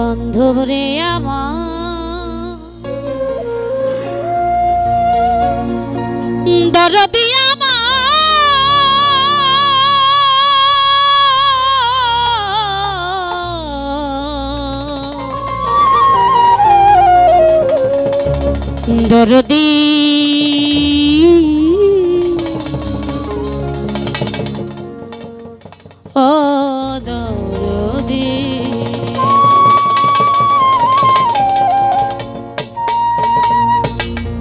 বান্ধব রে আমার। দরদি দরদি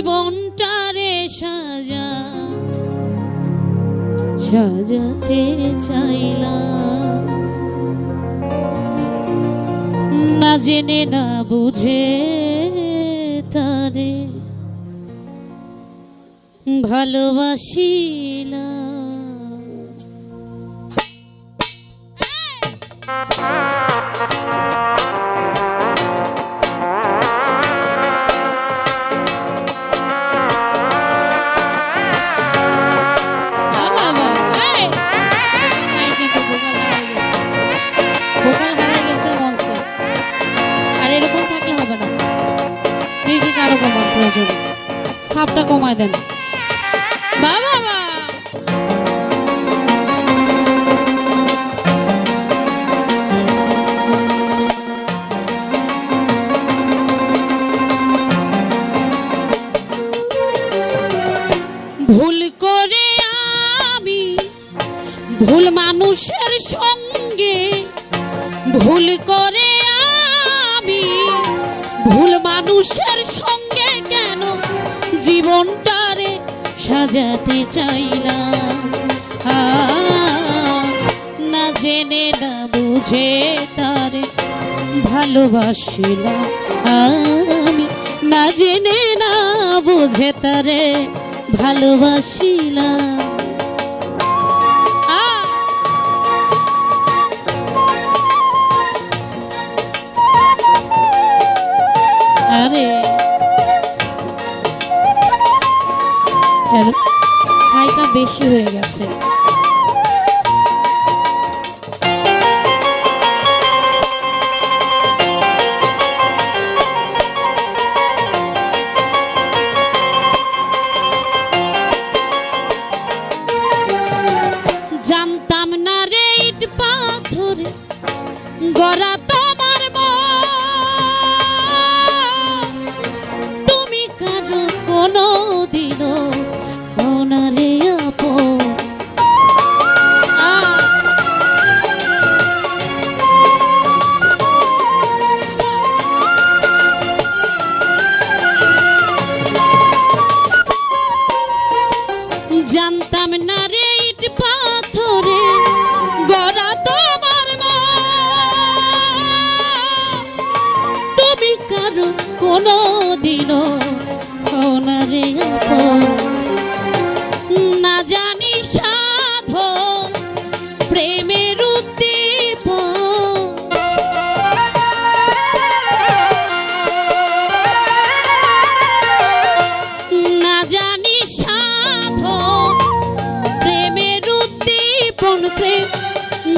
জীবনটারে সাজা সাজাতে চাইলাম। না জেনে না বুঝে তারে ভালোবাসিলাম। সাপটা কমায় দেন। বাবা! ভুল করে আমি ভুল মানুষের সঙ্গে, ভুল করে আমি ভুল মানুষের সঙ্গে সাজাতে চাইলাম। না জেনে না বুঝে তারে ভালোবাসিলাম আমি না জেনে না বুঝে তারে ভালোবাসিলাম বেশি হয়ে গেছে। জানতাম না রে ইট পাথরে গড়া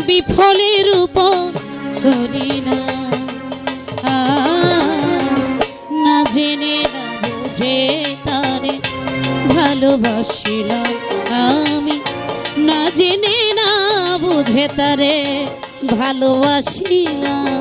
বিফলের উপর করি না। না জেনে না বুঝে তারে ভালোবাসিলাম আমি। না জেনে না বুঝে তারে ভালোবাসিলাম।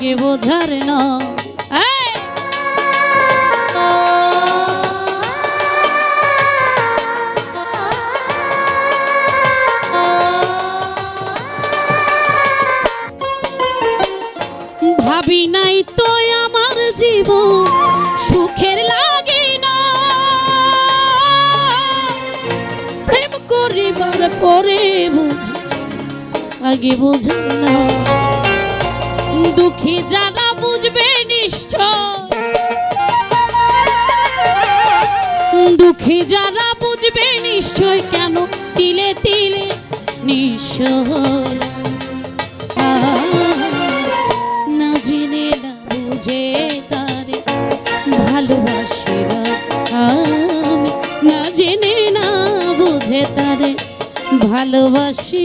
বোঝার ন। ভাবি নাই তো আমার জীবন সুখের লাগে না। প্রেম করিবার পরে বুঝি আগে বুঝার না। দুঃখী যারা বুঝবে নিশ্চয়। দুঃখী যারা বুঝবে নিশ্চয় কেন তিলে তিলে নিঃসহর না জেনে, না বুঝে তারে ভালোবাসি আমি না জেনে, না বুঝে তারে ভালোবাসি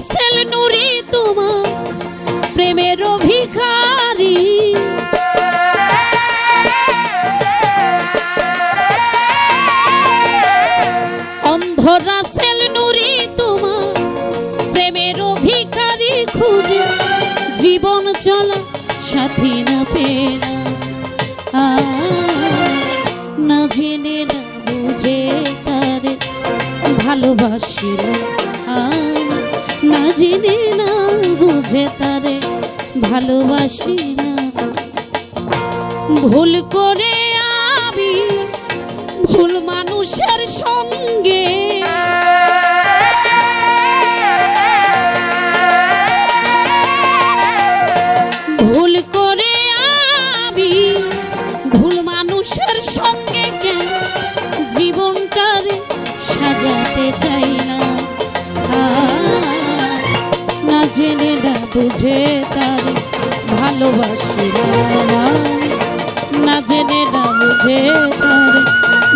রাসেল নুরি তোমার প্রেমের অভিখারী। অন্ধ রাসেল নুরি তোমার প্রেমের অভিকারী খুঁজে। জীবন চলা সাথী না পেলা না জেনে না বুঝে তারে ভালোবাসিল। না জেনে না, বুঝে তারে ভালোবাসি না। ভুল করে আমি ভুল মানুষের সঙ্গে ভুল করে ভুল মানুষের সঙ্গে জীবনটারে সাজাতে চাই বুঝে তারে ভালোবাসি না জেনে না বুঝে তারে,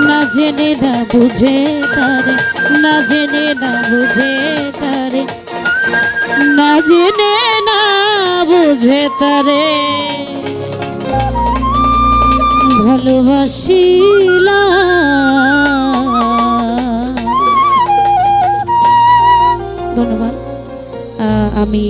না জেনে না বুঝে তারে, না জেনে না বুঝে তারে। না জেনে না বুঝে তারে। ভালোবাসিলা ধন্যবাদ। আমি